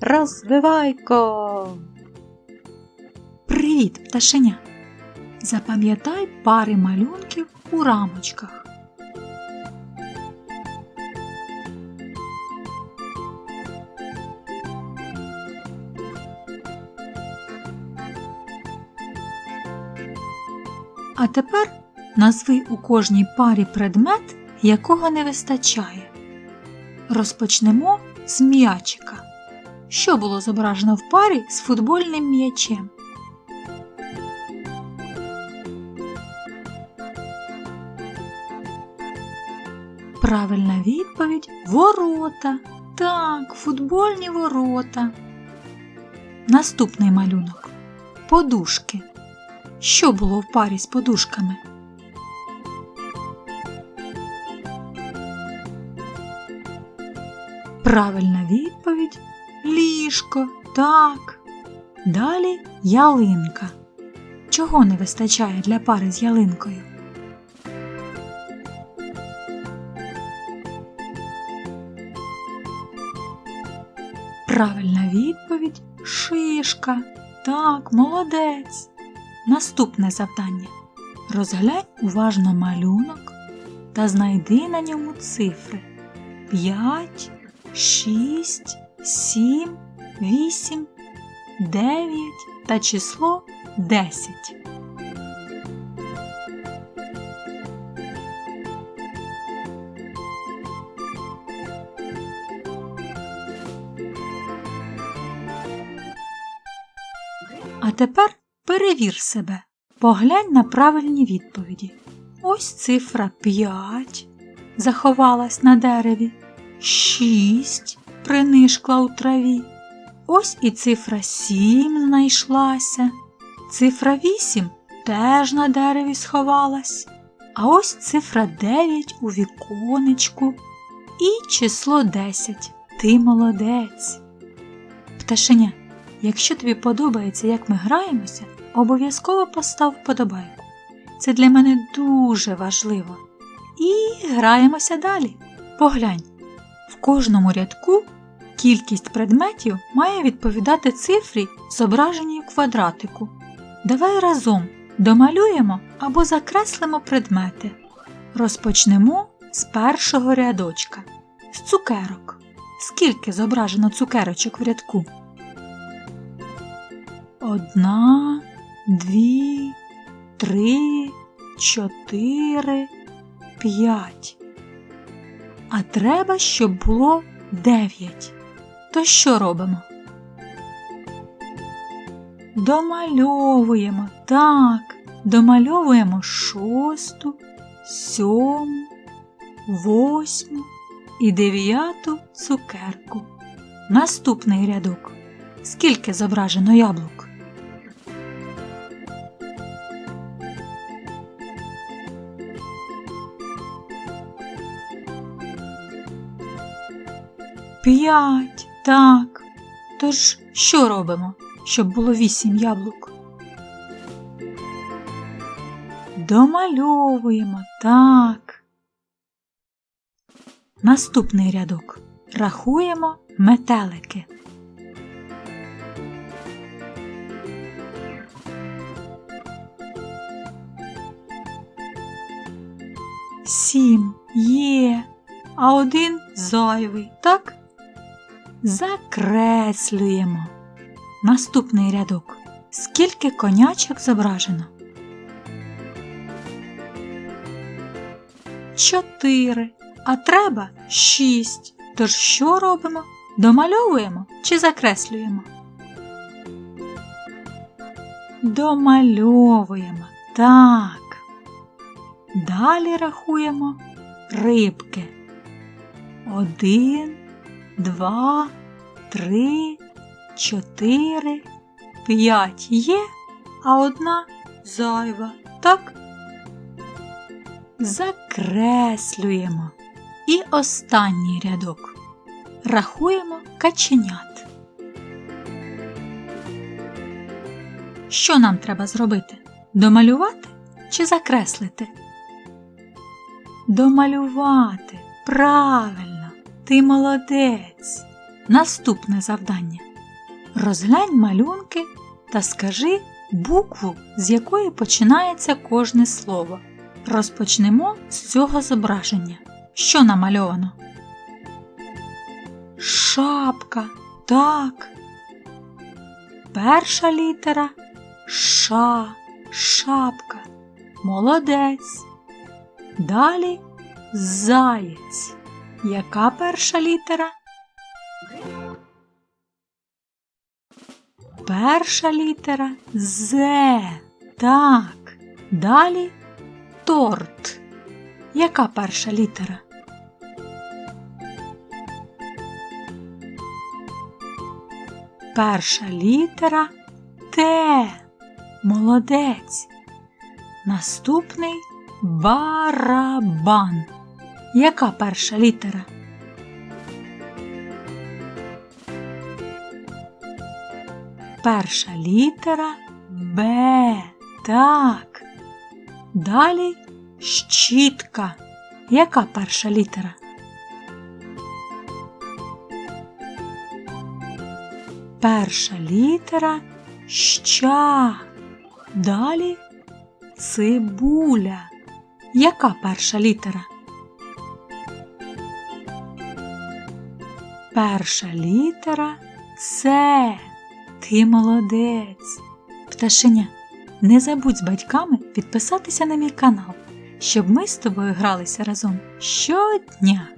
розвивайко. Привіт, пташеня! Запам'ятай пари малюнків у рамочках. А тепер назви у кожній парі предмет, якого не вистачає. Розпочнемо з м'ячика. Що було зображено в парі з футбольним м'ячем? Правильна відповідь ворота. Так, футбольні ворота. Наступний малюнок. Подушки. Що було в парі з подушками? Правильна відповідь ліжко. Так. Далі ялинка. Чого не вистачає для пари з ялинкою? Правильна відповідь шишка. Так, молодець. Наступне завдання. Розглянь уважно малюнок та знайди на ньому цифри 5, 6, 7, 8, 9 та число 10. А тепер перевір себе. Поглянь на правильні відповіді. Ось цифра 5 заховалась на дереві, 6 принишкла у траві. Ось і цифра 7 знайшлася. Цифра 8 теж на дереві сховалась. А ось цифра 9 у віконечку. І число 10. Ти молодець. Пташеня, якщо тобі подобається, як ми граємося, обов'язково постав вподобайку. Це для мене дуже важливо. І граємося далі. Поглянь, в кожному рядку кількість предметів має відповідати цифрі, зображеній у квадратику. Давай разом домалюємо або закреслимо предмети. Розпочнемо з першого рядочка з цукерок. Скільки зображено цукерочок в рядку? Одна, дві, три, чотири, п'ять. А треба, щоб було дев'ять. То що робимо? Домальовуємо, так, домальовуємо шосту, сьому, восьму і дев'яту цукерку. Наступний рядок. Скільки зображено яблук? П'ять. Так. Тож що робимо, щоб було вісім яблук? Домальовуємо. Так. Наступний рядок. Рахуємо метелики. Сім є, а один зайвий, так? Закреслюємо. Наступний рядок. Скільки конячок зображено? Чотири. А треба шість. Тож що робимо? Домальовуємо чи закреслюємо? Домальовуємо. Так. Далі рахуємо рибки. Один, два, три, чотири, п'ять є, а одна зайва. Так? Закреслюємо. І останній рядок. Рахуємо каченят. Що нам треба зробити? Домалювати чи закреслити? Домалювати. Правильно, ти молодець. Наступне завдання. Розглянь малюнки та скажи букву, з якої починається кожне слово. Розпочнемо з цього зображення. Що намальовано? Шапка. Так. Перша літера Ша. Шапка. Молодець. Далі заєць. Яка перша літера? Перша літера З. Так. Далі торт. Яка перша літера? Перша літера Т. Молодець. Наступний барабан. Яка перша літера? Перша літера Б. Так. Далі щітка. Яка перша літера? Перша літера ща. Далі цибуля. Яка перша літера? Перша літера С. Ти молодець. Пташеня, не забудь з батьками підписатися на мій канал, щоб ми з тобою гралися разом щодня.